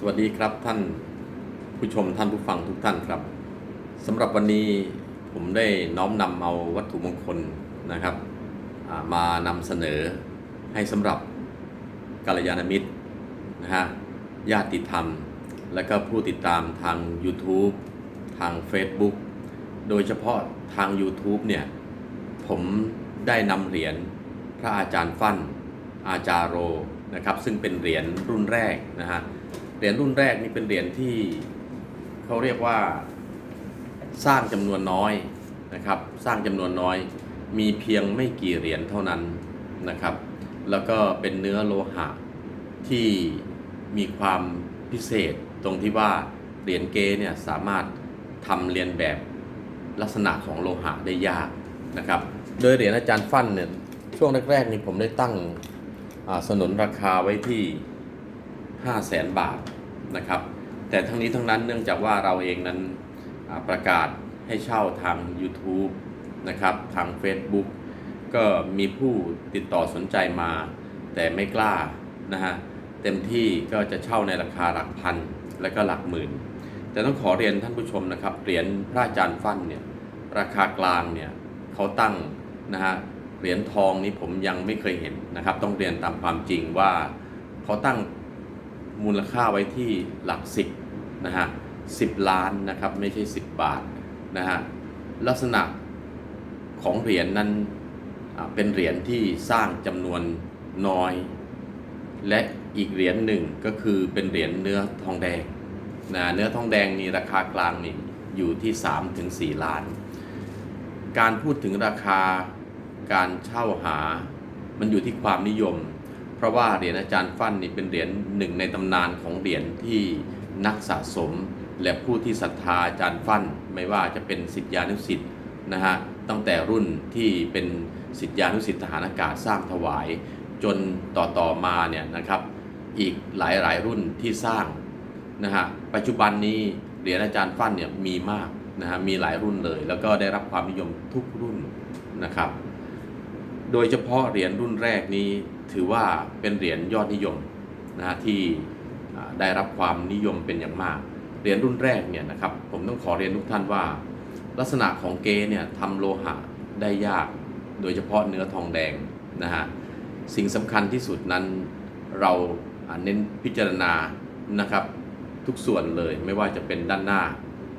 สวัสดีครับท่านผู้ชมท่านผู้ฟังทุกท่านครับสำหรับวันนี้ผมได้น้อมนำเอาวัตถุมงคลนะครับมานำเสนอให้สำหรับกัลยาณมิตรนะฮะญาติธรรม และก็ผู้ติดตามทาง YouTube ทาง Facebook โดยเฉพาะทาง YouTube เนี่ยผมได้นำเหรียญพระอาจารย์ฟั่นอาจารโรนะครับซึ่งเป็นเหรียญรุ่นแรกนะฮะ เหรียญรุ่นแรกนี่เป็นเหรียญที่เขาเรียกว่าสร้างจำนวนน้อยนะครับ สร้างจำนวนน้อย มีเพียงไม่กี่เหรียญเท่านั้นนะครับ แล้วก็เป็นเนื้อโลหะที่มีความพิเศษตรงที่ว่าเหรียญเกเนี่ยสามารถทำเรียนแบบลักษณะของโลหะได้ยากนะครับ โดยเหรียญอาจารย์ฟั่นเนี่ยช่วงแรกๆนี่ผมได้ตั้งสนนราคาไว้ที่ 5 0 0แสนบาทนะครับ แต่ทั้งนี้ทั้งนั้นเนื่องจากว่าเราเองนั้นประกาศให้เช่าทาง YouTube นะครับ ทาง Facebook ก็มีผู้ติดต่อสนใจมา แต่ไม่กล้านะฮะเต็มที่ก็จะเช่าในราคาหลักพันและก็หลักหมื่น แต่ต้องขอเรียนท่านผู้ชมนะครับเหรียญพระอาจารย์ฟั่นเนี่ยราคากลางเนี่ยเขาตั้งนะฮะเหรียญทองนี้ผมยังไม่เคยเห็นนะครับ ต้องเรียนตามความจริงว่าเขาตั้ง มูลค่าไว้ที่หลักสิบนะฮะสิบล้านนะครับไม่ใช่ 10 บาทนะฮะลักษณะของเหรียญนั้นเป็นเหรียญที่สร้างจำนวนน้อย และอีกเหรียญหนึ่งก็คือเป็นเหรียญเนื้อทองแดงนะเนื้อทองแดงนี่ราคากลางนี่อยู่ที่3ถึง4ล้าน การพูดถึงราคาการเช่าหามันอยู่ที่ความนิยม เพราะว่าเหรียญอาจารย์ฟั่นนี่เป็นเหรียญหนึ่งในตำนานของเหรียญที่นักสะสม และผู้ที่ศรัทธาอาจารย์ฟั่น ไม่ว่าจะเป็นสิทธิานุสิทธิ์นะฮะตั้งแต่รุ่นที่เป็นสิทธิานุสิทธิทหารอากาศสร้างถวาย จนต่อต่อมาเนี่ยนะครับ อีกหลายหลายรุ่นที่สร้างนะฮะปัจจุบันนี้เหรียญอาจารย์ฟั่นเนี่ยมีมากนะฮะมีหลายรุ่นเลย แล้วก็ได้รับความนิยมทุกรุ่นนะครับ โดยเฉพาะเหรียญรุ่นแรกนี้ถือว่าเป็นเหรียญยอดนิยมนะฮะที่ได้รับความนิยมเป็นอย่างมาก เหรียญรุ่นแรกเนี่ยนะครับผมต้องขอเรียนทุกท่านว่า ลักษณะของเกเนี่ยทำโลหะได้ยาก โดยเฉพาะเนื้อทองแดงนะฮะสิ่งสำคัญที่สุดนั้นเราเน้นพิจารณานะครับทุกส่วนเลยไม่ว่าจะเป็นด้านหน้า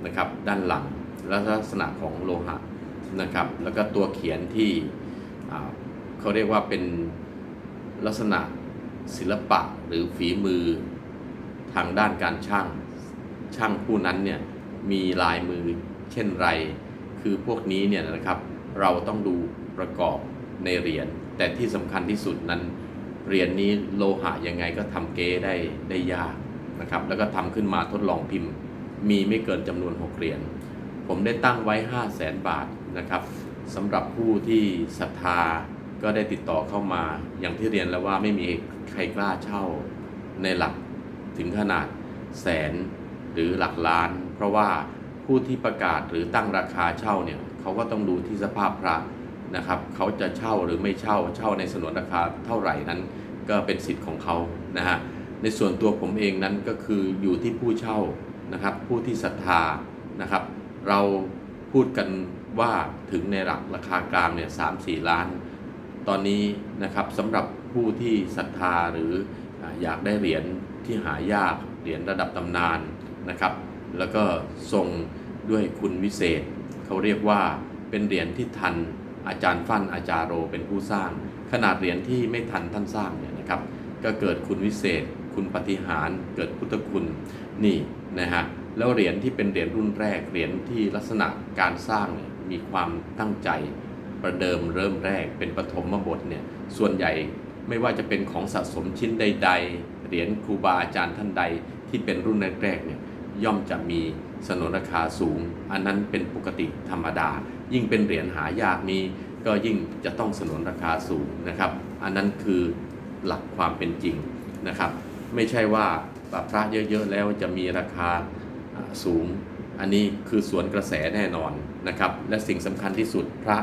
นะครับด้านหลังและลักษณะของโลหะนะครับแล้วก็ตัวเขียนที่ เขาเรียกว่าเป็นลักษณะศิลปะหรือฝีมือทางด้านการช่าง ช่างผู้นั้นเนี่ยมีลายมือเช่นไร คือพวกนี้เนี่ยนะครับเราต้องดูประกอบในเหรียญแต่ที่สำคัญที่สุดนั้นเหรียญนี้โลหะยังไงก็ทำเก๊ได้ได้ยากนะครับแล้วก็ทำขึ้นมาทดลองพิมพ์ มีไม่เกินจำนวน 6 เหรียญผมได้ตั้งไว้ 5 0 0แสนบาทนะครับสำหรับผู้ที่ศรัทธา ก็ได้ติดต่อเข้ามาอย่างที่เรียนแล้วว่าไม่มีใครกล้าเช่าในหลักถึงขนาดแสนหรือหลักล้าน เพราะว่าผู้ที่ประกาศหรือตั้งราคาเช่าเนี่ยเขาก็ต้องดูที่สภาพพระนะครับเขาจะเช่าหรือไม่เช่าเช่าในสนนราคาเท่าไหร่นั้น ก็เป็นสิทธิ์ของเขานะฮะในส่วนตัวผมเองนั้นก็คืออยู่ที่ผู้เช่านะครับ ผู้ที่ศรัทธานะครับ เราพูดกันว่าถึงในหลักราคากลางเนี่ยสามสี่ล้าน ตอนนี้นะครับสำหรับผู้ที่ศรัทธาหรืออยากได้เหรียญที่หายากเหรียญระดับตำนานนะครับ แล้วก็ทรงด้วยคุณวิเศษ เขาเรียกว่าเป็นเหรียญที่ทันอาจารย์ฟั่นอาจารย์โรเป็นผู้สร้าง ขนาดเหรียญที่ไม่ทันท่านสร้างเนี่ยนะครับ ก็เกิดคุณวิเศษ คุณปฏิหารเกิดพุทธคุณนี่นะฮะแล้วเหรียญที่เป็นเหรียญรุ่นแรกเหรียญที่ลักษณะการสร้างมีความตั้งใจ ประเดิมเริ่มแรกเป็นปฐมบทเนี่ยส่วนใหญ่ไม่ว่าจะเป็นของสะสมชิ้นใด ๆ เหรียญครูบาอาจารย์ท่านใดที่เป็นรุ่นแรกๆเนี่ยย่อมจะมีสนนราคาสูง อันนั้นเป็นปกติธรรมดา ยิ่งเป็นเหรียญหายากนี้ ก็ยิ่งจะต้องสนนราคาสูงนะครับ อันนั้นคือหลักความเป็นจริงนะครับ ไม่ใช่ว่าพระเยอะๆแล้วจะมีราคาอ่าสูง อันนี้คือสวนกระแสแน่นอน นะครับ และสิ่งสำคัญที่สุดพระ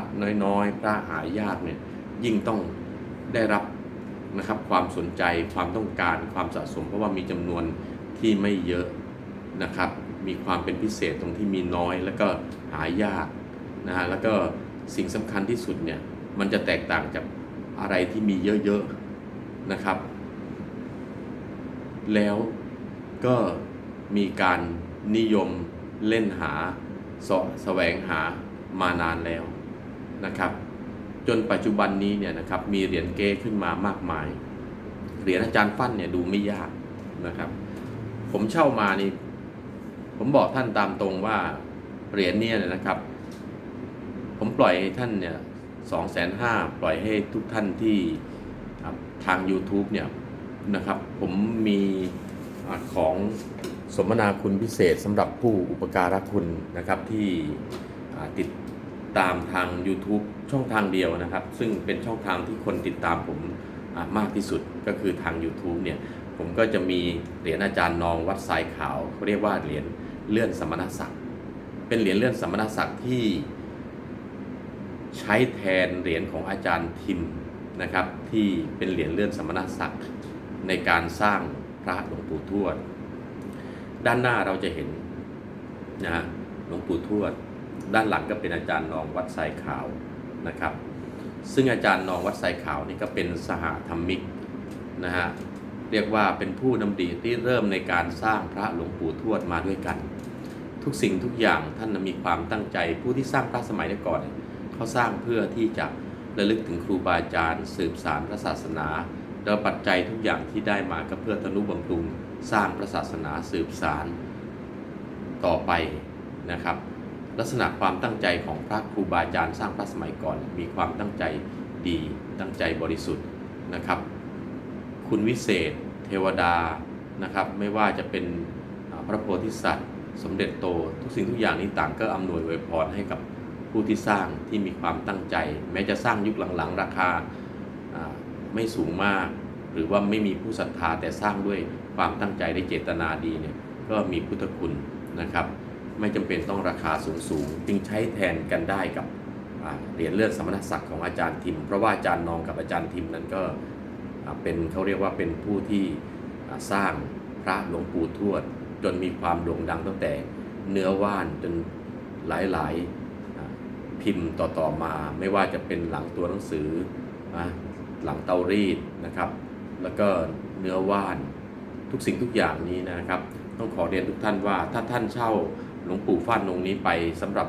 น้อยๆ พระหายากเนี่ยยิ่งต้องได้รับนะครับความสนใจความต้องการความสะสม เพราะว่ามีจำนวนที่ไม่เยอะนะครับ มีความเป็นพิเศษตรงที่มีน้อยแล้วก็หายากนะฮะแล้วก็สิ่งสำคัญที่สุดเนี่ยมันจะแตกต่างจากอะไรที่มีเยอะๆนะครับ แล้วก็มีการนิยมเล่นหา สาะแสวงหามานานแล้วนะครับ จนปัจจุบันนี้เนี่ยนะครับมีเหรียญเก้ขึ้นมามากมาย เหรียญอาจารย์ฟั่นเนี่ยดูไม่ยากนะครับ ผมเช่ามานี่ผมบอกท่านตามตรงว่าเหรียญเนี่ยนะครับ ผมปล่อยให้ท่านเนี่ยสองแสนห้าปล่อยให้ทุกท่านที่ทาง YouTube เนี่ยนะครับ ผมมีของ สมนาคุณพิเศษสำหรับผู้อุปการะคุณนะครับที่ติดตามทาง YouTube ช่องทางเดียวนะครับ ซึ่งเป็นช่องทางที่คนติดตามผมมากที่สุดก็คือทาง YouTube เนี่ยผมก็จะมีเหรียญอาจารย์นองวัดทรายขาวเขาเรียกว่าเหรียญเลื่อนสมณศักดิ์เป็นเหรียญเลื่อนสมณศักดิ์ที่ใช้แทนเหรียญของอาจารย์ทิมนะครับ ที่เป็นเหรียญเลื่อนสมณศักดิ์ในการสร้างพระหลวงปู่ทวด ด้านหน้าเราจะเห็นนะฮะหลวงปู่ทวด ด้านหลังก็เป็นอาจารย์นองวัดทรายขาวนะครับ ซึ่งอาจารย์นองวัดทรายขาวนี่ก็เป็นสหธรรมิกนะฮะเรียกว่าเป็นผู้นำดีที่เริ่มในการสร้างพระหลวงปู่ทวดมาด้วยกัน ทุกสิ่งทุกอย่างท่านมีความตั้งใจผู้ที่สร้างพระสมัยก่อนเนี่ยเขาสร้างเพื่อที่จะระลึกถึงครูบาอาจารย์ สืบสารพระศาสนา แล้วปัจจัยทุกอย่างที่ได้มาก็เพื่อทนุบำรุง สร้างพระศาสนาสืบสารต่อไปนะครับ ลักษณะความตั้งใจของพระครูบาอาจารย์สร้างพระสมัยก่อน มีความตั้งใจดีตั้งใจบริสุทธิ์นะครับ คุณวิเศษ เทวดานะครับไม่ว่าจะเป็นพระโพธิสัตว์ สมเด็จโต ทุกสิ่งทุกอย่างนี้ต่างก็อำนวยอวยพรให้กับผู้ที่สร้างที่มีความตั้งใจ แม้จะสร้างยุคหลังๆ ราคาไม่สูงมาก หรือว่าไม่มีผู้ศรัทธาแต่สร้างด้วย ความตั้งใจได้เจตนาดีเนี่ยก็มีพุทธคุณนะครับ ไม่จำเป็นต้องราคาสูงสูงๆจึงใช้แทนกันได้กับเหรียญเลื่อนสมณศักดิ์ของอาจารย์ทิม เพราะว่าอาจารย์นองกับอาจารย์ทิมนั้นก็เป็นเขาเรียกว่าเป็นผู้ที่สร้างพระหลวงปู่ทวด จนมีความโด่งดังตั้งแต่เนื้อว่านจนหลายๆพิมพ์ต่อๆมา ไม่ว่าจะเป็นหลังตัวหนังสือหลังเตารีดนะครับ แล้วก็เนื้อว่าน ทุกสิ่งทุกอย่างนี้นะครับ ต้องขอเรียนทุกท่านว่าถ้าท่านเช่าหลวงปู่ฟั่นองค์นี้ไปสำหรับ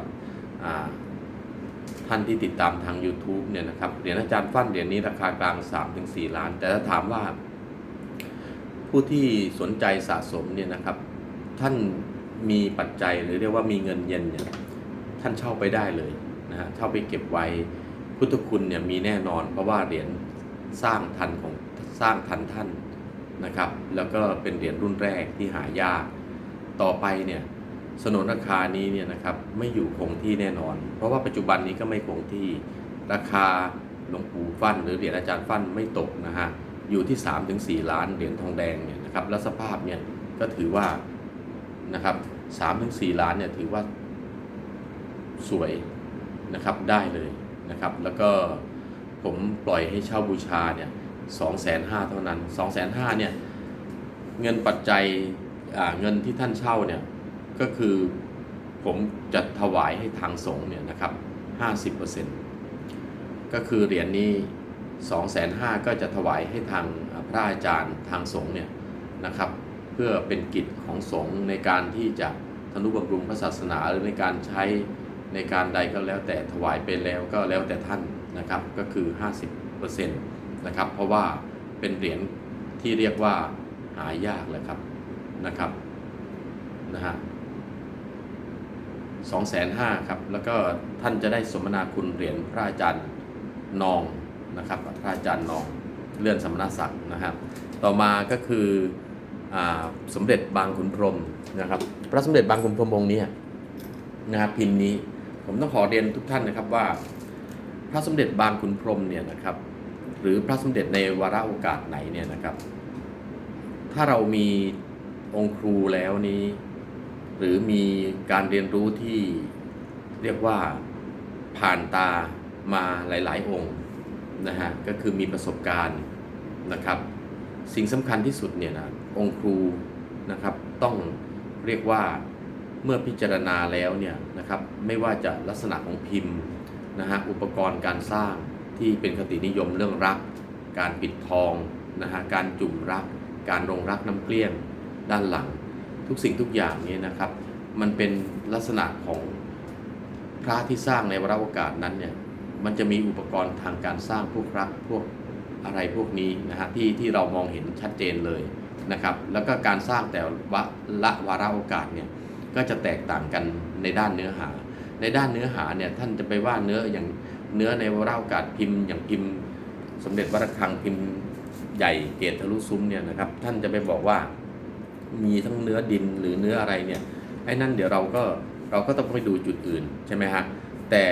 ท่านที่ติดตามทาง YouTube เนี่ยนะครับเหรียญอาจารย์ฟั่นเหรียญนี้ราคากลาง 3-4 ล้าน แต่ถ้าถามว่า ผู้ที่สนใจสะสมเนี่ยนะครับ ท่านมีปัจจัยหรือเรียกว่ามีเงินเย็นเนี่ยท่านเช่าไปได้เลยนะฮะเช่าไปเก็บไว้พุทธคุณเนี่ยมีแน่นอน เพราะว่าเหรียญสร้างทันของสร้างทันท่าน นะครับ แล้วก็เป็นเหรียญรุ่นแรกที่หายาก ต่อไปเนี่ยสนนราคานี้เนี่ยนะครับไม่อยู่คงที่แน่นอน เพราะว่าปัจจุบันนี้ก็ไม่คงที่ราคาหลวงปู่ฟั่นหรือเหรียญอาจารย์ฟั่นไม่ตกนะฮะอยู่ที่ 3-4 ล้านเหรียญทองแดงเนี่ยนะครับแล้วสภาพเนี่ยก็ถือว่านะครับ3-4ล้านเนี่ยถือว่าสวยนะครับได้เลยนะครับ แล้วก็ผมปล่อยให้เช่าบูชาเนี่ย สองแสนห้าเท่านั้นสองแสนห้าเนี่ยเงินปัจจัยเงินที่ท่านเช่าเนี่ยก็คือผมจะถวายให้ทางสงฆ์เนี่ยนะครับ 50%ก็คือเหรียญนี้ 2 5 0 0 0ก็จะถวายให้ทางพระอาจารย์ทางสงฆ์เนี่ยนะครับ เพื่อเป็นกิจของสงฆ์ในการที่จะทนุบำรุงพระศาสนาหรือในการใช้ในการใดก็แล้วแต่ถวายไปแล้วก็แล้วแต่ท่านนะครับก็คือ 50% นะครับ เพราะว่าเป็นเหรียญที่เรียกว่าหายากเลยครับนะครับนะฮะสองแสนห้าครับ แล้วก็ท่านจะได้สมนาคุณเหรียญพระอาจารย์นองนะครับ พระอาจารย์นองเลื่อนสมณศักดิ์นะครับ ต่อมาก็คืออสมเด็จบางขุนพรหมนะครับ พระสมเด็จบางขุนพรหมองค์นี้นะครับพิมพ์นี้ผมต้องขอเรียนทุกท่านนะครับว่า พระสมเด็จบางขุนพรหมเนี่ยนะครับ หรือพระสมเด็จในวาระโอกาสไหนเนี่ยนะครับ ถ้าเรามีองค์ครูแล้วนี้ หรือมีการเรียนรู้ที่เรียกว่าผ่านตามาหลาย ๆ องค์นะฮะก็คือมีประสบการณ์นะครับ สิ่งสำคัญที่สุดเนี่ยนะองค์ครูนะครับ ต้องเรียกว่าเมื่อพิจารณาแล้วเนี่ยนะครับ ไม่ว่าจะลักษณะของพิมพ์นะฮะอุปกรณ์การสร้าง ที่เป็นคตินิยมเรื่องรัก การปิดทองนะฮะการจุ่มรัก การลงรักน้ำเกลี้ยงด้านหลัง ทุกสิ่งทุกอย่างนี้นะครับ มันเป็นลักษณะของพระที่สร้างในวรโอกาสนั้นเนี่ยมันจะมีอุปกรณ์ทางการสร้างพวกรักพวกอะไรพวกนี้นะฮะที่ที่เรามองเห็นชัดเจนเลยนะครับแล้วก็การสร้างแต่วะละวาระโอกาสเนี่ยก็จะแตกต่างกันในด้านเนื้อหา ในด้านเนื้อหาเนี่ยท่านจะไปว่าเนื้ออย่าง เนื้อในวระโอกาสพิมพ์ อย่างพิมพ์ สมเด็จวัดระฆังพิมพ์ใหญ่เกตทะลุซุ้มเนี่ยนะครับ ท่านจะไปบอกว่ามีทั้งเนื้อดินหรือเนื้ออะไรเนี่ยไอ้นั่นเดี๋ยวเราก็เราก็ต้องไปดูจุดอื่นใช่ไหมฮะแต่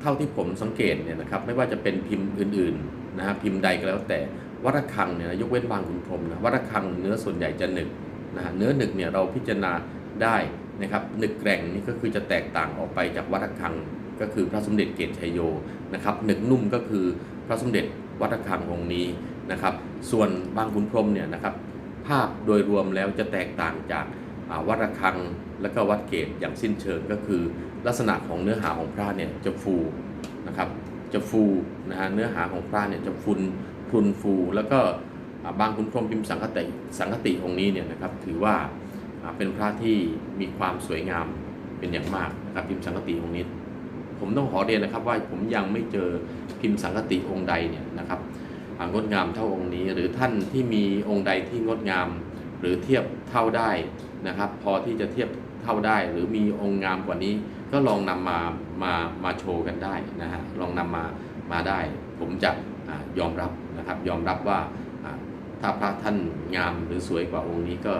เท่าที่ผมสังเกตเนี่ยนะครับไม่ว่าจะเป็นพิมพ์อื่นๆนะฮะพิมพ์ใดก็แล้วแต่วัดระฆังเนี่ยยกเว้นบางขุนพรมนะวัดระฆังเนื้อส่วนใหญ่จะหนึกนะฮะเนื้อหนึกเนี่ยเราพิจารณาได้นะครับหนึกแกร่งนี่ก็คือจะแตกต่างออกไปจากวัดระฆัง ก็คือพระสมเด็จเกตชัยโยนะครับหนึกนุ่มก็คือพระสมเด็จวัดระฆังองค์นี้นะครับ ส่วนบางขุนพรมเนี่ยนะครับ ภาพโดยรวมแล้วจะแตกต่างจากวัดระฆังและก็วัดเกตอย่างสิ้นเชิงก็คือ ลักษณะของเนื้อหาของพระเนี่ยจะฟูนะครับจะฟูนะฮะเนื้อหาของพระเนี่ยจะฟุนพุนฟู แล้วก็บางขุนพรมพิมพ์สังคติสังคติองค์นี้เนี่ยนะครับถือว่าอ่าเป็นพระที่มีความสวยงามเป็นอย่างมากนะครับพิมพ์สังคติองค์นี้ ผมต้องขอเรียนนะครับว่าผมยังไม่เจอพิมพ์สังคติองค์ใดเนี่ยนะครับงดงามเท่าองค์นี้ หรือท่านที่มีองค์ใดที่งดงาม หรือเทียบเท่าได้นะครับ พอที่จะเทียบเท่าได้ หรือมีองค์งามกว่านี้ ก็ลองนำมามามาโชว์กันได้นะฮะลองนำมามาได้ ผมจะยอมรับนะครับ ยอมรับว่าอ่าถ้าพระท่านงามหรือสวยกว่าองค์นี้ก็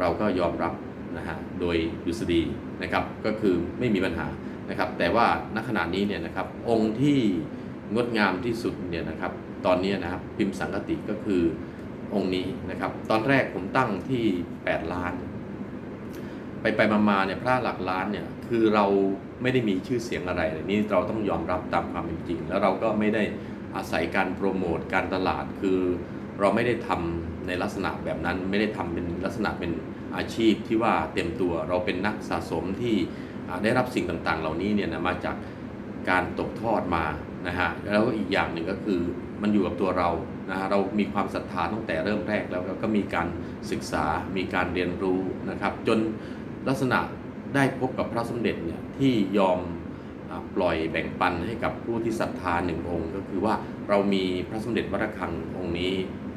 เราก็ยอมรับนะฮะโดยดุษฎีนะครับก็คือไม่มีปัญหา นะครับ แต่ว่าณขณะนี้เนี่ยนะครับองค์ที่งดงามที่สุดเนี่ยนะครับตอนนี้นะครับพิมพ์สังกติก็คือองค์นี้นะครับ ตอนแรกผมตั้งที่ 8 ล้าน ไปไปมามาเนี่ยพระหลักล้านเนี่ยคือเราไม่ได้มีชื่อเสียงอะไรเลยนี่เราต้องยอมรับตามความเป็นจริง แล้วเราก็ไม่ได้อาศัยการโปรโมทการตลาดคือเราไม่ได้ทำในลักษณะแบบนั้นไม่ได้ทำเป็นลักษณะเป็นอาชีพที่ว่าเต็มตัวเราเป็นนักสะสมที่ ได้รับสิ่งต่างๆ เหล่านี้เนี่ยนะมาจากการตกทอดมานะฮะแล้วอีกอย่างหนึ่งก็คือมันอยู่กับตัวเรานะฮะเรามีความศรัทธาตั้งแต่เริ่มแรกแล้วก็มีการศึกษามีการเรียนรู้นะครับ จนลักษณะได้พบกับพระสมเด็จเนี่ยที่ยอมปล่อยแบ่งปันให้กับผู้ที่ศรัทธาหนึ่งองค์ ก็คือว่าเรามีพระสมเด็จวัดระฆังองค์นี้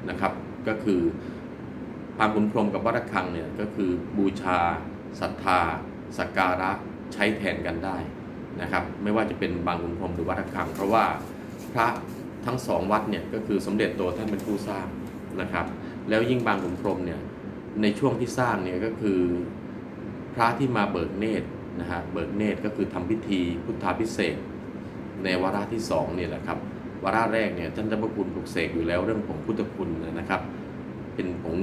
นะครับ ก็คือพามขุนพรมกับวัดระฆังเนี่ยก็คือบูชาศรัทธาสักการะ ใช้แทนกันได้นะครับ ไม่ว่าจะเป็นบางขุนพรหมหรือวัดระฆัง เพราะว่าพระทั้งสองวัดเนี่ยก็คือสมเด็จโตท่านเป็นผู้สร้างนะครับ แล้วยิ่งบางขุนพรหมเนี่ยในช่วงที่สร้างเนี่ยก็คือพระที่มาเบิกเนตรนะฮะเบิกเนตรก็คือทำพิธีพุทธาพิเศษในวาระที่สองเนี่ยแหละครับวาระแรกเนี่ยท่านเจ้าพระคุณปลุกเสกอยู่แล้วเรื่องของพุทธคุณนะครับ เป็นผง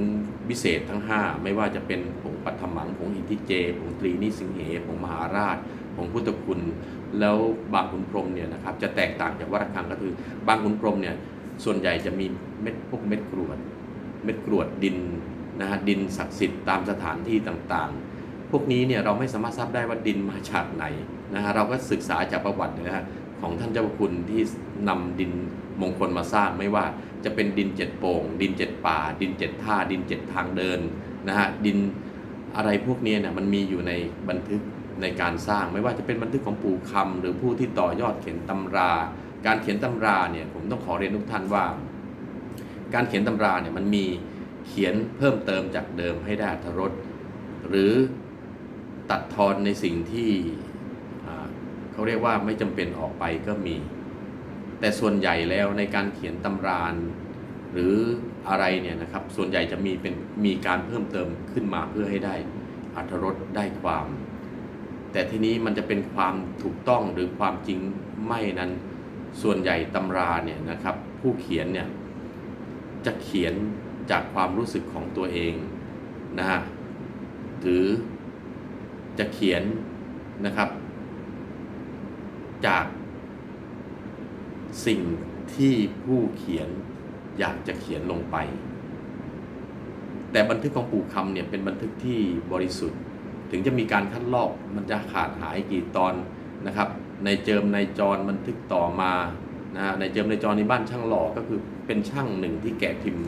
วิเศษทั้ง 5 ไม่ว่าจะเป็นผงปัทมังผงอินทิเจผงตรีนิสิงเหผงมหาราชผงพุทธคุณ แล้วบางขุนพรหมเนี่ยนะครับจะแตกต่างจากวัดระฆังก็คือบางขุนพรหมเนี่ยส่วนใหญ่จะมีเม็ดพวกเม็ดกรวด เม็ดกรวดดินนะฮะดินศักดิ์สิทธิ์ตามสถานที่ต่างๆ พวกนี้เนี่ยเราไม่สามารถทราบได้ว่าดินมาจากไหนนะฮะเราก็ศึกษาจากประวัตินะฮะของท่านเจ้าคุณที่นำดิน มงคลมาสร้างไม่ว่าจะเป็นดินเจ็ดโป่ง ดินเจ็ดป่า ดินเจ็ดท่า ดินเจ็ดทางเดินนะฮะดินอะไรพวกนี้เนี่ยมันมีอยู่ในบันทึกในการสร้างไม่ว่าจะเป็นบันทึกของปู่คำหรือผู้ที่ต่อยอดเขียนตำรา การเขียนตำราเนี่ยผมต้องขอเรียนทุกท่านว่า การเขียนตำราเนี่ยมันมีเขียนเพิ่มเติมจากเดิมให้ได้อรสหรือตัดทอนในสิ่งที่เขาเรียกว่าไม่จำเป็นออกไปก็มี แต่ส่วนใหญ่แล้วในการเขียนตำรานหรืออะไรเนี่ยนะครับ ส่วนใหญ่จะมีเป็นมีการเพิ่มเติมขึ้นมาเพื่อให้ได้อัธรสได้ความ แต่ทีนี้มันจะเป็นความถูกต้องหรือความจริงไม่นั้น ส่วนใหญ่ตำราเนี่ยนะครับ ผู้เขียนเนี่ยจะเขียนจากความรู้สึกของตัวเองนะฮะหรือจะเขียนนะครับ จาก สิ่งที่ผู้เขียนอยากจะเขียนลงไป แต่บันทึกของปู่คำเนี่ยเป็นบันทึกที่บริสุทธิ์ ถึงจะมีการคัดลอกมันจะขาดหายกี่ตอนนะครับ ในเจิมในจรบันทึกต่อมานะในเจิมในจรในบ้านช่างหล่อก็คือเป็นช่างหนึ่งที่แกะพิมพ์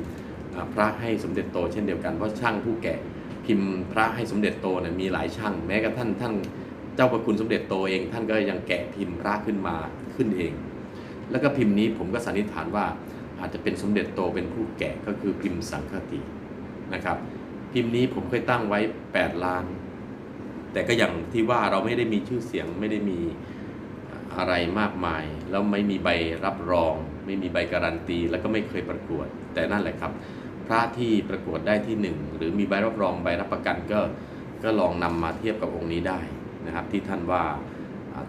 พระให้สมเด็จโต เช่นเดียวกันเพราะช่างผู้แกะพิมพ์พระให้สมเด็จโตเนี่ยมีหลายช่าง แม้กระทั่งท่านเจ้าประคุณสมเด็จโตเอง ท่านก็ยังแกะพิมพ์พระขึ้นมาขึ้นเอง แล้วก็พิมพ์นี้ผมก็สันนิษฐานว่าอาจจะเป็นสมเด็จโตเป็นผู้แกะก็คือพิมพ์สังฆตินะครับ พิมพ์นี้ผมเคยตั้งไว้ 8 ล้าน แต่ก็อย่างที่ว่าเราไม่ได้มีชื่อเสียงไม่ได้มีอะไรมากมาย แล้วไม่มีใบรับรอง ไม่มีใบการันตี แล้วก็ไม่เคยประกวด แต่นั่นแหละครับ พระที่ประกวดได้ที่หนึ่งหรือมีใบรับรองใบรับประกันก็ก็ลองนำมาเทียบกับองค์นี้ได้นะครับ ที่ท่านว่า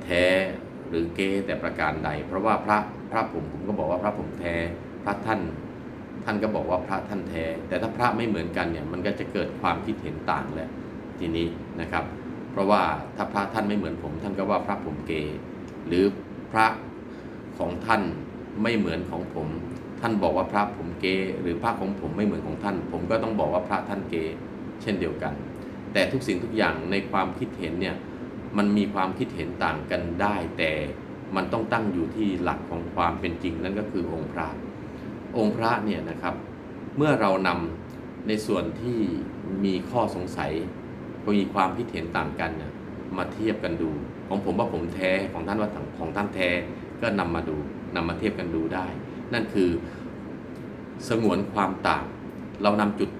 แท้ หรือเก๊แต่ประการใด เพราะว่าพระพระผมผมก็บอกว่าพระผมแท้พระท่าน ท่านก็บอกว่าพระท่านแท้ แต่ถ้าพระไม่เหมือนกันเนี่ยมันก็จะเกิดความคิดเห็นต่างแหละทีนี้นะครับ เพราะว่าถ้าพระท่านไม่เหมือนผม ท่านก็ว่าพระผมเกย์หรือพระของท่านไม่เหมือนของผม ท่านบอกว่าพระผมเกย์หรือพระของผมไม่เหมือนของท่าน ผมก็ต้องบอกว่าพระท่านเกย์เช่นเดียวกัน แต่ทุกสิ่งทุกอย่างในความคิดเห็นเนี่ย มันมีความคิดเห็นต่างกันได้ แต่มันต้องตั้งอยู่ที่หลักของความเป็นจริงนั่นก็คือองค์พระ องค์พระเนี่ยนะครับ เมื่อเรานำในส่วนที่มีข้อสงสัยมีความคิดเห็นต่างกันเนี่ยมาเทียบกันดู ของผมว่าผมแท้ของท่านว่าของท่านแท้ก็นำมาดูนำมาเทียบกันดูได้ นั่นคือสงวนความต่าง เรานำจุด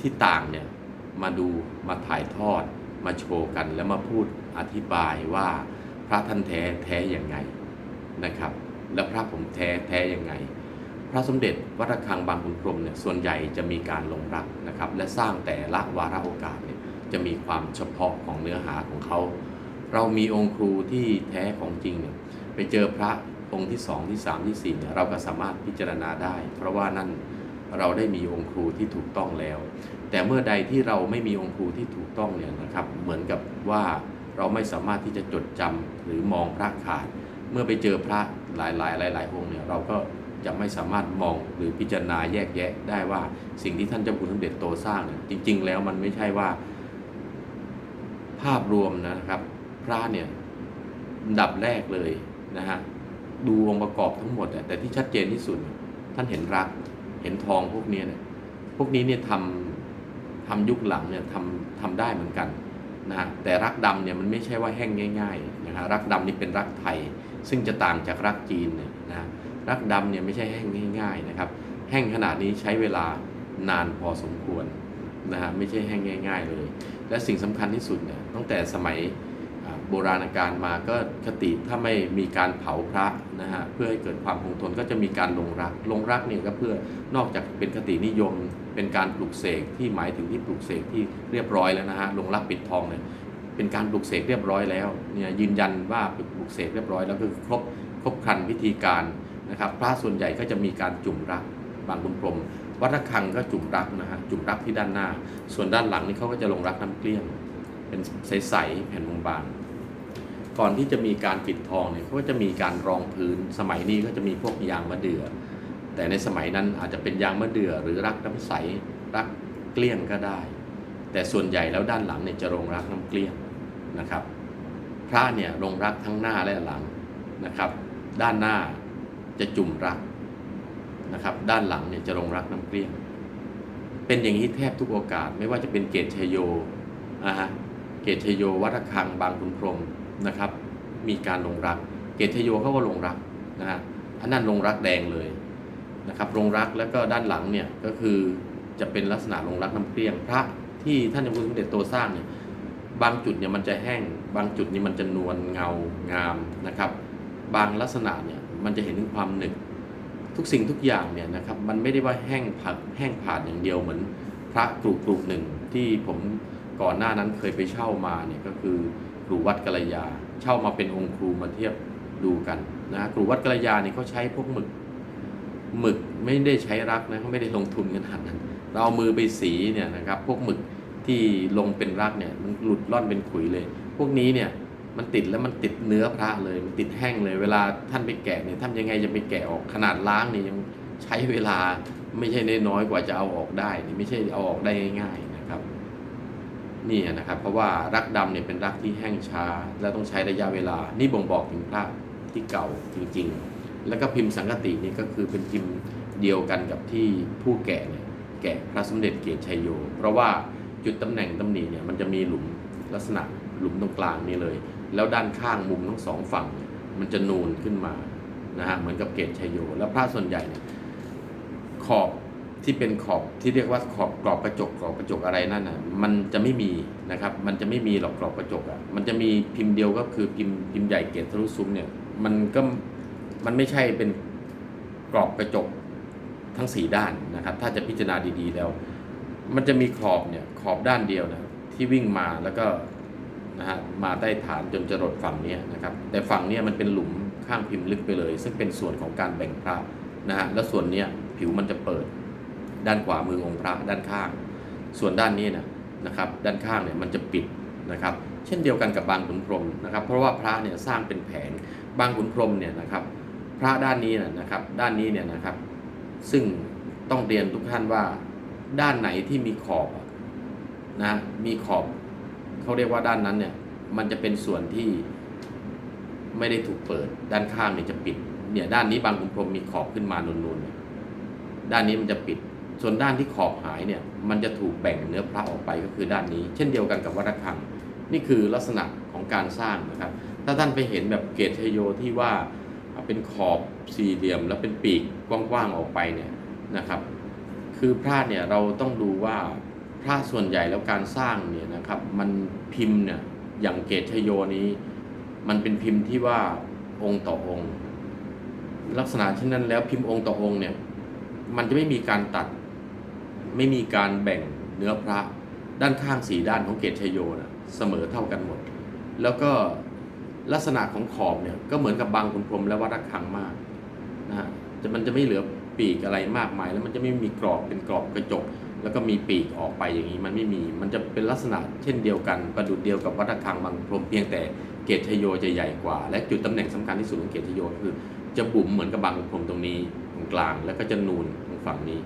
ที่ต่างเนี่ยมาดูมาถ่ายทอด มาโชว์กัน แล้วมาพูดอธิบายว่าพระท่านแท้แท้อย่างไงนะครับ แล้วพระผมแท้แท้ยังไง พระสมเด็จวัดระฆังบางขุนพรมเนี่ยส่วนใหญ่จะมีการลงรักนะครับ และสร้างแต่ละวาระโอกาสเนี่ยจะมีความเฉพาะของเนื้อหาของเขา เรามีองค์ครูที่แท้ของจริงเนี่ยไปเจอพระองค์ที่สองที่สามที่สี่เนี่ยเราก็สามารถพิจารณาได้ เพราะว่านั่นเราได้มีองค์ครูที่ถูกต้องแล้ว แต่เมื่อใดที่เราไม่มีองค์ครูที่ถูกต้องเนี่ยนะครับ เหมือนกับว่าเราไม่สามารถที่จะจดจำหรือมองพระขาด เมื่อไปเจอพระหลายๆหลายๆองค์เนี่ยเราก็จะไม่สามารถมองหรือพิจารณาแยกแยะได้ว่าสิ่งที่ท่านเจ้าคุณสมเด็จโตสร้างเนี่ยจริง ๆ แล้วมันไม่ใช่ว่า ภาพรวมนะครับ พระเนี่ยดับแรกเลยนะฮะดูองค์ประกอบทั้งหมดแต่ที่ชัดเจนที่สุด ท่านเห็นรักเห็นทองพวกนี้เนี่ยพวกนี้เนี่ยทำ ทำยุคหลังเนี่ยทำทำได้เหมือนกันนะฮะแต่รักดำเนี่ยมันไม่ใช่ว่าแห้งง่ายๆนะฮะรักดำนี่เป็นรักไทย ซึ่งจะต่างจากรักจีนเนี่ยนะรักดำเนี่ยไม่ใช่แห้งง่าย ๆนะครับ แห้งขนาดนี้ใช้เวลานานพอสมควรนะฮะไม่ใช่แห้งง่าย ๆ เลย และสิ่งสำคัญที่สุดเนี่ยตั้งแต่สมัยโบราณกาลมาก็คติถ้าไม่มีการเผาพระนะฮะเพื่อให้เกิดความคงทนก็จะมีการลงรักลงรักเนี่ยก็เพื่อนอกจากเป็นคตินิยม เป็นการปลูกเสกที่หมายถึงที่ปลูกเสกที่เรียบร้อยแล้วนะฮะลงรักปิดทองเนี่ยเป็นการปลูกเสกเรียบร้อยแล้วเนี่ยยืนยันว่าปลูกเสกเรียบร้อยแล้วคือครบครบครันวิธีการนะครับพระส่วนใหญ่ก็จะมีการจุ่มรักบางบุญพรหมวัดระฆังก็จุ่มรักนะฮะจุ่มรักที่ด้านหน้า ส่วนด้านหลังนี่เขาก็จะลงรักน้ำเกลี้ยง เป็นใสๆแผ่นบางๆก่อนที่จะมีการปิดทองเนี่ยเขาก็จะมีการรองพื้นสมัยนี้ก็จะมีพวกยางมะเดื่อ แต่ในสมัยนั้นอาจจะเป็นยางมะเดื่อหรือรักน้ำใสรักเกลี้ยงก็ได้ แต่ส่วนใหญ่แล้วด้านหลังเนี่ยจะลงรักน้ำเกลี้ยงนะครับ พระเนี่ยลงรักทั้งหน้าและหลังนะครับ ด้านหน้าจะจุ่มรักนะครับ ด้านหลังเนี่ยจะลงรักน้ำเกลี้ยง เป็นอย่างนี้แทบทุกโอกาสไม่ว่าจะเป็นเกตชโยนะฮะเกตชโยวัดระฆังบางคุณพรหมนะครับ มีการลงรัก เกตชโยเขาก็ลงรักนะฮะอันนั้นลงรักแดงเลย นะครับลงรักแล้วก็ด้านหลังเนี่ยก็คือจะเป็นลักษณะลงรักน้ำเกลี้ยงพระที่ท่านเจ้าคุณสมเด็จโตสร้างเนี่ยบางจุดเนี่ยมันจะแห้ง บางจุดนี่มันจะนวลเงางามนะครับ บางลักษณะเนี่ยมันจะเห็นถึงความหนึบทุกสิ่งทุกอย่างเนี่ยนะครับมันไม่ได้ว่าแห้งผักแห้งผาดอย่างเดียวเหมือนพระกรุกรุหนึ่งที่ผมก่อนหน้านั้นเคยไปเช่ามาเนี่ยก็คือกรุวัดกัลยา เช่ามาเป็นองค์ครูมาเทียบดูกันนะกรุวัดกัลยาเนี่ยเขาใช้พวกหมึก หมึกไม่ได้ใช้รักนะเขาไม่ได้ลงทุนขนาดนั้นเราเอามือไปสีเนี่ยนะครับพวกหมึกที่ลงเป็นรักเนี่ยมันหลุดล่อนเป็นขุยเลย พวกนี้เนี่ยมันติดแล้วมันติดเนื้อพระเลย มันติดแห้งเลย เวลาท่านไปแกะเนี่ยท่านยังไงจะไปแกะออกขนาดล้างเนี่ยยังใช้เวลาไม่ใช่น้อยกว่าจะเอาออกได้นี่ไม่ใช่เอาออกได้ง่ายๆนะครับนี่นะครับ เพราะว่ารักดำเนี่ยเป็นรักที่แห้งช้า และต้องใช้ระยะเวลา นี่บ่งบอกถึงพระที่เก่าจริงๆ แล้วก็พิมพ์สังกตินี่ก็คือเป็นพิมพ์เดียวกันกับที่ผู้แกะเนี่ยแกะพระสมเด็จเกศชัยโย เพราะว่าจุดตำแหน่งตำหนิเนี่ยมันจะมีหลุมลักษณะหลุมตรงกลางนี่เลย แล้วด้านข้างมุมทั้งสองฝั่งเนี่ยมันจะนูนขึ้นมานะฮะเหมือนกับเกศชัยโย แล้วพระส่วนใหญ่เนี่ยขอบที่เป็นขอบที่เรียกว่าขอบกรอบกระจกกรอบกระจกอะไรนั่นนะมันจะไม่มีนะครับ มันจะไม่มีหรอกกรอบกระจกอะมันจะมีพิมพ์เดียวก็คือพิมพ์พิมพ์ใหญ่เกศทะลุซุ้มเนี่ยมันก็ มันไม่ใช่เป็นกรอบกระจกทั้งสี่ด้านนะครับ ถ้าจะพิจารณาดีๆแล้ว มันจะมีขอบเนี่ยขอบด้านเดียวนะที่วิ่งมาแล้วก็นะฮะมาใต้ฐานจนจะรดฝั่งนี้นะครับ แต่ฝั่งนี้มันเป็นหลุมข้างพิมพ์ลึกไปเลย ซึ่งเป็นส่วนของการแบ่งพระนะฮะแล้วส่วนเนี้ยผิวมันจะเปิดด้านขวามือองค์พระด้านข้าง ส่วนด้านนี้นะนะครับด้านข้างเนี่ยมันจะปิดนะครับ เช่นเดียวกันกับบางขุนพรหมนะครับ เพราะว่าพระเนี่ยสร้างเป็นแผงบางขุนพรหมเนี่ยนะครับ พระด้านนี้นะครับ ด้านนี้เนี่ยนะครับ ซึ่งต้องเรียนทุกท่านว่า ด้านไหนที่มีขอบนะมีขอบเขาเรียกว่าด้านนั้นเนี่ย มันจะเป็นส่วนที่ไม่ได้ถูกเปิด ด้านข้างเนี่ยจะปิด เนี่ย ด้านนี้บางขุนพรมมีขอบขึ้นมานูนๆเนี่ยด้านนี้มันจะปิด ส่วนด้านที่ขอบหายเนี่ย มันจะถูกแบ่งเนื้อพระออกไปก็คือด้านนี้ เช่นเดียวกันกับวัดระฆัง นี่คือลักษณะของการสร้างนะครับ ถ้าท่านไปเห็นแบบเกตชโยที่ว่า เป็นขอบสี่เหลี่ยม แล้วเป็นปีกกว้างๆออกไปเนี่ยนะครับ คือพระเนี่ยเราต้องดูว่าพระส่วนใหญ่แล้วการสร้างเนี่ยนะครับมันพิมพ์เนี่ยอย่างเกตชโยนี้ มันเป็นพิมพ์ที่ว่าองค์ต่อองค์ ลักษณะเช่นนั้นแล้วพิมพ์องค์ต่อองค์เนี่ยมันจะไม่มีการตัดไม่มีการแบ่งเนื้อพระด้านข้างสีด้านของเกตชโยนะเสมอเท่ากันหมด แล้วก็ ลักษณะของขอบเนี่ยก็เหมือนกับบางคุณพรมและวัดระฆังมากนะฮะจะมันจะไม่เหลือปีกอะไรมากมาย แล้วมันจะไม่มีกรอบเป็นกรอบกระจก แล้วก็มีปีกออกไปอย่างนี้มันไม่มี มันจะเป็นลักษณะเช่นเดียวกันประดุดเดียวกับวัดระฆังบางพรมเพียงแต่เกตชโยจะใหญ่กว่า และจุดตำแหน่งสำคัญที่สุดของเกตชโยคือ จะบุ๋มเหมือนกับบางพรมตรงนี้ตรงกลาง แล้วก็จะนูนตรงฝั่งนี้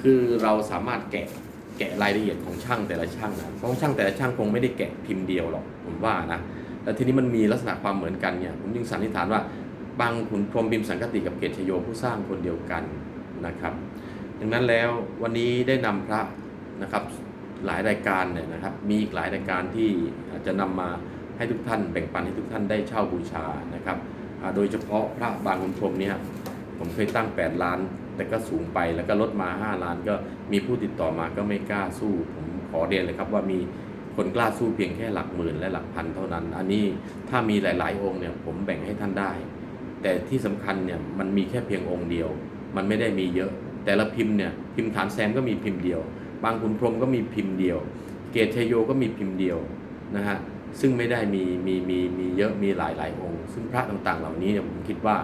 คือเราสามารถแกะแกะรายละเอียดของช่างแต่ละช่างนะเพราะช่างแต่ละช่างคงไม่ได้แกะพิมพ์เดียวหรอกผมว่านะ แล้วทีนี้มันมีลักษณะความเหมือนกันเนี่ยผมจึงสันนิษฐานว่าบางขุนพรหมพิมสังกติกับเกตชโยผู้สร้างคนเดียวกันนะครับ ดังนั้นแล้ววันนี้ได้นำพระนะครับหลายรายการเนี่ยนะครับ มีอีกหลายรายการที่จะนำมาให้ทุกท่านแบ่งปันให้ทุกท่านได้เช่าบูชานะครับโดยเฉพาะพระบางขุนพรหมเนี่ยผมเคยตั้ง 8 ล้าน แต่ก็สูงไปแล้วก็ลดมา 5 ล้านก็มีผู้ติดต่อมาก็ไม่กล้าสู้ ผมขอเรียนเลยครับว่ามี คนกล้าสู้เพียงแค่หลักหมื่นและหลักพันเท่านั้น อันนี้ถ้ามีหลาย ๆ องค์เนี่ยผมแบ่งให้ท่านได้ แต่ที่สำคัญเนี่ยมันมีแค่เพียงองค์เดียว มันไม่ได้มีเยอะ แต่ละพิมพ์เนี่ยพิมพ์ฐานแซมก็มีพิมพ์เดียว บางขุนพรหมก็มีพิมพ์เดียว เกตชโยก็มีพิมพ์เดียวนะฮะซึ่งไม่ได้มีมีมีมีเยอะมีหลายหลายองค์ ซึ่งพระต่างๆ เหล่านี้เนี่ยผมคิดว่า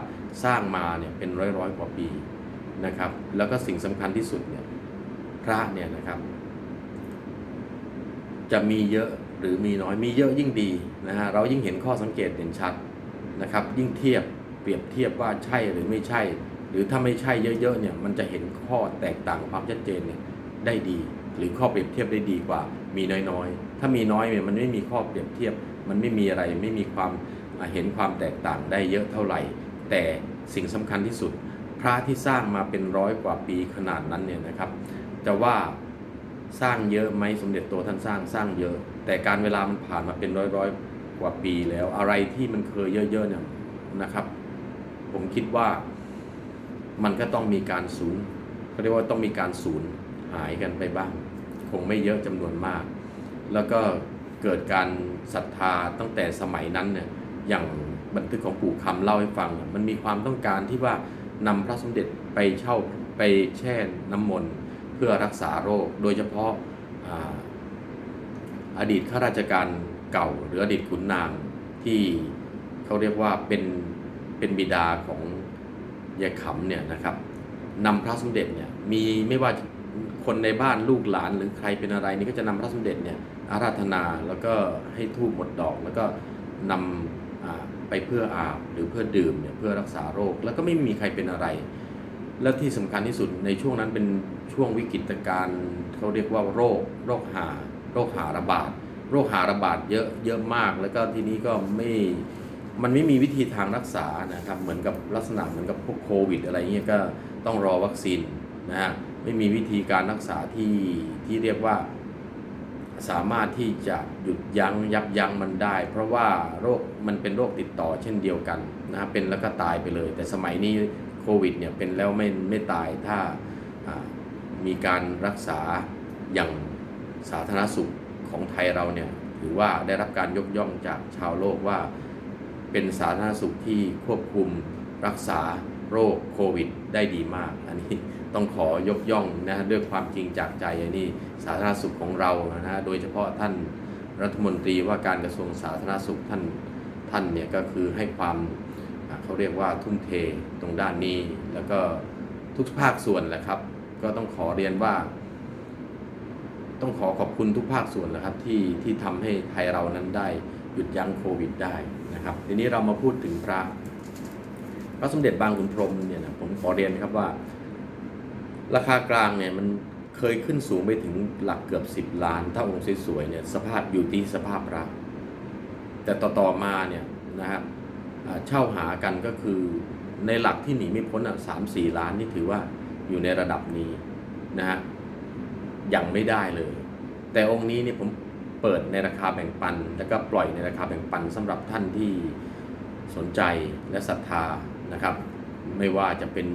สร้างมาเนี่ยเป็นร้อยร้อยกว่าปีนะครับ แล้วก็สิ่งสำคัญที่สุดเนี่ยพระเนี่ยนะครับ จะมีเยอะหรือมีน้อยมีเยอะยิ่งดีนะฮะเรายิ่งเห็นข้อสังเกตเด่นชัดนะครับ ยิ่งเทียบเปรียบเทียบว่าใช่หรือไม่ใช่ หรือถ้าไม่ใช่เยอะๆเนี่ยมันจะเห็นข้อแตกต่างความชัดเจนเนี่ยได้ดี หรือข้อเปรียบเทียบได้ดีกว่า มีน้อยๆ ถ้ามีน้อยเนี่ยมันไม่มีข้อเปรียบเทียบ มันไม่มีอะไรไม่มีความเห็นความแตกต่างได้เยอะเท่าไหร่ แต่สิ่งสำคัญที่สุด พระที่สร้างมาเป็นร้อยกว่าปีขนาดนั้นเนี่ยนะครับจะว่า สร้างเยอะไหมสมเด็จโตท่านสร้างสร้างเยอะ แต่การเวลามันผ่านมาเป็นร้อยร้อยกว่าปีแล้ว อะไรที่มันเคยเยอะๆเนี่ยนะครับ ผมคิดว่ามันก็ต้องมีการสูญเขาเรียกว่าต้องมีการสูญหายกันไปบ้าง คงไม่เยอะจำนวนมาก แล้วก็เกิดการศรัทธาตั้งแต่สมัยนั้นเนี่ยอย่างบันทึกของปู่คำเล่าให้ฟัง มันมีความต้องการที่ว่านำพระสมเด็จไปเช่าไปแช่น้ำมนต์ พื่อรักษาโรค โดยเฉพาะอาดีตข้าราชการเก่า หรืออดีตขุนนางที่เขาเรียกว่าเป็นเป็นบิดาของยายขำเนี่ยนะครับนำพระสมเด็จเนี่ยมีไม่ว่าคนในบ้านลูกหลานหรือใครเป็นอะไรนี่ก็จะนำพระสมเด็จเนี่ยอาราธนาแล้วก็ให้ทูบหมดดอกแล้วก็นำไปเพื่ออาบหรือเพื่อดื่มเนี่ยเพื่อรักษาโรค แล้วก็ไม่มีใครเป็นอะไร และที่สำคัญที่สุดในช่วงนั้นเป็นช่วงวิกฤตการณ์เขาเรียกว่าโรค โรคหา โรคหาระบาด โรคหาระบาดเยอะเยอะมาก แล้วก็ทีนี้ก็ไม่มันไม่มีวิธีทางรักษานะครับ เหมือนกับลักษณะเหมือนกับพวกโควิด อะไรเงี้ยก็ต้องรอวัคซีนนะฮะไม่มีวิธีการรักษาที่ที่เรียกว่าสามารถที่จะหยุดยัง้งยับยั้งมันได้ เพราะว่าโรคมันเป็นโรคติดต่อเช่นเดียวกันนะครับเป็นแล้วก็ตายไปเลย แต่สมัยนี้โควิดเนี่ยเป็นแล้วไม่ไม่ตายถ้า มีการรักษาอย่างสาธารณสุขของไทยเราเนี่ยถือว่าได้รับการยกย่องจากชาวโลกว่า เป็นสาธารณสุขที่ควบคุมรักษาโรคโควิด ได้ดีมาก อันนี้ต้องขอยกย่องนะด้วยความจริงจากใจอันนี้สาธารณสุขของเรานะฮะโดยเฉพาะท่านรัฐมนตรีว่าการกระทรวงสาธารณสุขท่านท่านเนี่ยก็คือให้ความเขาเรียกว่าทุ่มเทตรงด้านนี้ แล้วก็ทุกภาคส่วนแหละครับ ก็ต้องขอเรียนว่า ต้องขอขอบคุณทุกภาคส่วนนะครับ ที่ที่ทำให้ไทยเรานั้นได้หยุดยั้งโควิดได้นะครับ ทีนี้เรามาพูดถึงพระ พระสมเด็จบางขุนพรหมเนี่ยนะผมขอเรียนครับว่า ราคากลางเนี่ยมันเคยขึ้นสูงไปถึงหลักเกือบ 10 ล้าน ถ้าองค์สวยๆเนี่ยสภาพอยู่ที่สภาพพระแต่ต่อๆมาเนี่ยนะครับเช่าหากันก็คือในหลักที่หนีไม่พ้นอะสามสี่ล้านนี่ถือว่า อยู่ในระดับนี้นะฮะยังไม่ได้เลย แต่องค์นี้เนี่ยผมเปิดในราคาแบ่งปัน แล้วก็ปล่อยในราคาแบ่งปันสำหรับท่านที่สนใจและศรัทธานะครับ ไม่ว่าจะเป็น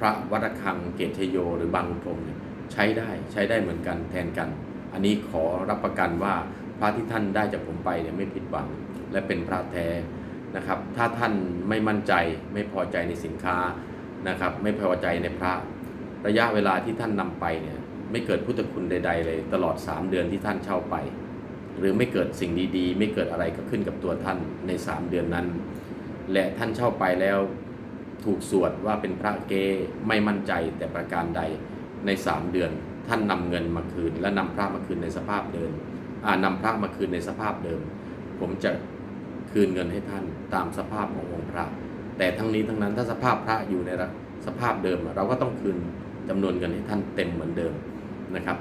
พระวัดระฆังเกตชโย หรือบางพรมเนี่ยใช้ได้ใช้ได้เหมือนกันแทนกัน อันนี้ขอรับประกันว่าพระที่ท่านได้จากผมไปเนี่ยไม่ผิดหวัง และเป็นพระแท้นะครับ ถ้าท่านไม่มั่นใจไม่พอใจในสินค้านะครับ ไม่พอใจในพระ ระยะเวลาที่ท่านนำไปเนี่ยไม่เกิดพุทธคุณใด ๆ เลย ตลอด 3 เดือนที่ท่านเช่าไป หรือไม่เกิดสิ่งดีๆ ไม่เกิดอะไรก็ขึ้นกับตัวท่านใน 3 เดือนนั้น และท่านเช่าไปแล้วถูกสวดว่าเป็นพระเกไม่มั่นใจแต่ประการใดใน 3 เดือน ท่านนำเงินมาคืน และนำพระมาคืนในสภาพเดิมอ่านำพระมาคืนในสภาพเดิม ผมจะคืนเงินให้ท่านตามสภาพขององค์พระ แต่ทั้งนี้ทั้งนั้นถ้าสภาพพระอยู่ในสภาพเดิมเราก็ต้องคืน จำนวนเงินให้ท่านเต็มเหมือนเดิมนะครับ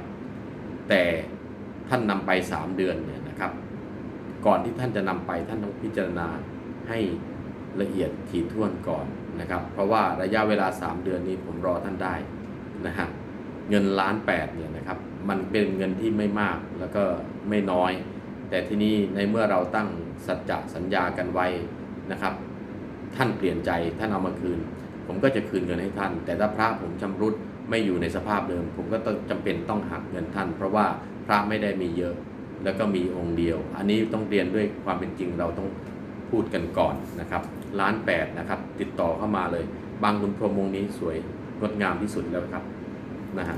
แต่ท่านนำไป 3 เดือนเนี่ยนะครับ ก่อนที่ท่านจะนำไปท่านต้องพิจารณาให้ละเอียดถี่ถ้วนก่อนนะครับ เพราะว่าระยะเวลา 3 เดือนนี้ผมรอท่านได้นะฮะเงินล้านแปดเนี่ยนะครับ มันเป็นเงินที่ไม่มากแล้วก็ไม่น้อย แต่ที่นี้ในเมื่อเราตั้งสัจจะสัญญากันไว้นะครับ ท่านเปลี่ยนใจท่านเอามาคืน ผมก็จะคืนเงินให้ท่าน แต่ถ้าพระผมชำรุด ไม่อยู่ในสภาพเดิม ผมก็ต้องจำเป็นต้องหักเงินท่าน เพราะว่าพระไม่ได้มีเยอะแล้วก็มีองค์เดียว อันนี้ต้องเรียนด้วยความเป็นจริงเราต้องพูดกันก่อนนะครับล้านแปดนะครับ ติดต่อเข้ามาเลย บางคุณพรมวงนี้สวยงดงามที่สุดแล้วครับนะฮะ